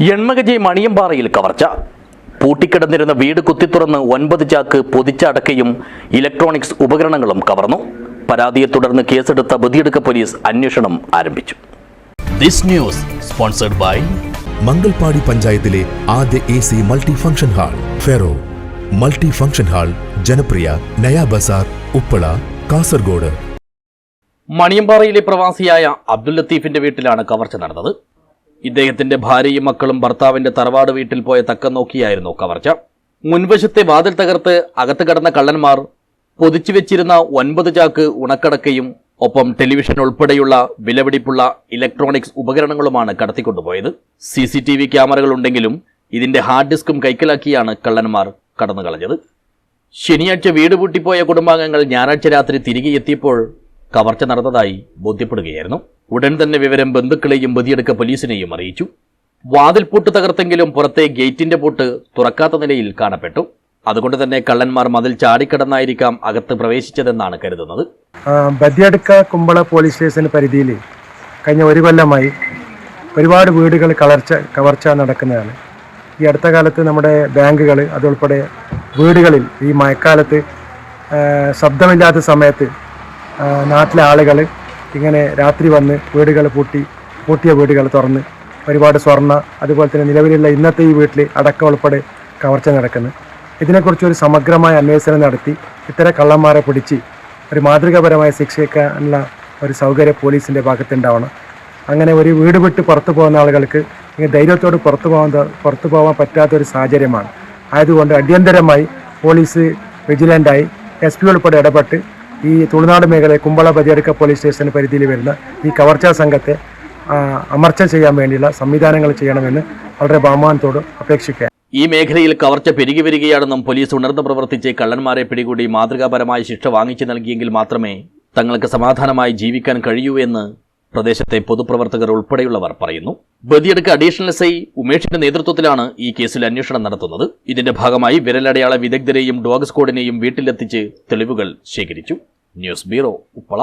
എൺമകജി മണിയമ്പാറയിൽ കവർച്ച. പൂട്ടിക്കിടന്നിരുന്ന വീട് കുത്തിത്തുറന്ന് ഒൻപത് ചാക്ക് പൊതിച്ചടക്കയും ഇലക്ട്രോണിക്സ് ഉപകരണങ്ങളും കവർന്നു. പരാതിയെ തുടർന്ന് കേസെടുത്ത ബദിയെടുക്ക പോലീസ് അന്വേഷണം ആരംഭിച്ചു. This news sponsored by Mangalpady പഞ്ചായത്തിലെ ആദ്യ A C multi function hall ferro. Multi function hall ജനപ്രിയ നയാ ബസാർ ഉപ്പള കാസർഗോഡ്. മണിയമ്പാറയിലെ പ്രവാസിയായ അബ്ദുൽ ലത്തീഫിന്റെ വീട്ടിലാണ് കവർച്ച നടന്നത്. ഇദ്ദേഹത്തിന്റെ ഭാര്യയും മക്കളും ഭർത്താവിന്റെ തറവാട് വീട്ടിൽ പോയ തക്കം നോക്കിയായിരുന്നു കവർച്ച. മുൻവശത്തെ വാതിൽ തകർത്ത് അകത്ത് കടന്ന കള്ളന്മാർ പൊതിച്ചു വെച്ചിരുന്ന ഒൻപത് ചാക്ക് ഉണക്കടക്കയും ഒപ്പം ടെലിവിഷൻ ഉൾപ്പെടെയുള്ള വിലപിടിപ്പുള്ള ഇലക്ട്രോണിക്സ് ഉപകരണങ്ങളുമാണ് കടത്തിക്കൊണ്ടുപോയത്. സി സി ടി വി ക്യാമറകളുണ്ടെങ്കിലും ഇതിന്റെ ഹാർഡ് ഡിസ്കും കൈക്കലാക്കിയാണ് കള്ളന്മാർ കടന്നു കളഞ്ഞത് ശനിയാഴ്ച വീട് പൂട്ടിപ്പോയ കുടുംബാംഗങ്ങൾ ഞായറാഴ്ച രാത്രി തിരികെ എത്തിയപ്പോൾ കവർച്ച നടന്നതായി ബോധ്യപ്പെടുകയായിരുന്നു. ഉടൻ തന്നെ വിവരം ബന്ധുക്കളെയും ബദിയെടുക്ക പോലീസിനെയും അറിയിച്ചു. വാതിൽ പൂട്ട് തകർത്തെങ്കിലും പുറത്തെ ഗേറ്റിന്റെ പൂട്ട് തുറക്കാത്ത നിലയിൽ കാണപ്പെട്ടു. അതുകൊണ്ട് തന്നെ കള്ളന്മാർ മതിൽ ചാടിക്കടന്നായിരിക്കാം അകത്ത് പ്രവേശിച്ചതെന്നാണ് കരുതുന്നത്. ബദിയടുക്ക കുമ്പള പോലീസ് സ്റ്റേഷൻ പരിധിയിൽ കഴിഞ്ഞ ഒരു കൊല്ലമായി ഒരുപാട് വീടുകൾ കളർച്ച കവർച്ച നടക്കുന്നതാണ്. ഈ അടുത്ത കാലത്ത് നമ്മുടെ ബാങ്കുകൾ അതുൾപ്പെടെ വീടുകളിൽ ഈ മഴക്കാലത്ത് ശബ്ദമില്ലാത്ത സമയത്ത് നാട്ടിലെ ആളുകൾ ഇങ്ങനെ രാത്രി വന്ന് വീടുകൾ പൂട്ടി പൂട്ടിയ വീടുകൾ തുറന്ന് ഒരുപാട് സ്വർണ അതുപോലെ തന്നെ നിലവിലുള്ള ഇന്നത്തെ ഈ വീട്ടിൽ അടക്കം ഉൾപ്പെടെ കവർച്ച നടക്കുന്നു. ഇതിനെക്കുറിച്ച് ഒരു സമഗ്രമായ അന്വേഷണം നടത്തി ഇത്തരം കള്ളന്മാരെ പിടിച്ച് ഒരു മാതൃകാപരമായ ശിക്ഷിക്കാനുള്ള ഒരു സൗകര്യം പോലീസിന്റെ ഭാഗത്തുണ്ടാവണം. അങ്ങനെ ഒരു വീട് വിട്ട് പുറത്തു പോകുന്ന ആളുകൾക്ക് ഇങ്ങനെ ധൈര്യത്തോട് പുറത്തു പോകാൻ പുറത്തു പോകാൻ പറ്റാത്തൊരു സാഹചര്യമാണ്. ആയതുകൊണ്ട് അടിയന്തരമായി പോലീസ് വിജിലന്റായി എസ് പി ഉൾപ്പെടെ ഇടപെട്ട് ഈ തുളുനാട് മേഖലയിൽ കുമ്പള ബദിയടുക്ക പോലീസ് സ്റ്റേഷൻ പരിധിയിൽ വരുന്ന ഈ കവർച്ചാ സംഘത്തെ അമർച്ച ചെയ്യാൻ വേണ്ടിയുള്ള സംവിധാനങ്ങൾ ചെയ്യണമെന്ന് വളരെ ബഹുമാനത്തോട് അപേക്ഷിക്കുക ഈ മേഖലയിൽ കവർച്ച പെരുകി വരികയാണെന്നും പോലീസ് ഉണർന്നു പ്രവർത്തിച്ച് കള്ളന്മാരെ പിടികൂടി മാതൃകാപരമായ ശിക്ഷ വാങ്ങിച്ചു നൽകിയെങ്കിൽ മാത്രമേ തങ്ങൾക്ക് സമാധാനമായി ജീവിക്കാൻ കഴിയൂ എന്ന് പ്രദേശത്തെ പൊതുപ്രവർത്തകർ ഉൾപ്പെടെയുള്ളവർ പറയുന്നു. ബദിയെടുക്ക അഡീഷണൽ എസ് ഐ ഉമേഷിന്റെ നേതൃത്വത്തിലാണ് ഈ കേസിൽ അന്വേഷണം നടത്തുന്നത്. ഇതിന്റെ ഭാഗമായി വിരലടയാള വിദഗ്ധരെയും ഡോഗ് സ്ക്വാഡിനെയും വീട്ടിലെത്തിച്ച് തെളിവുകൾ ശേഖരിച്ചു. News bureau Uppala.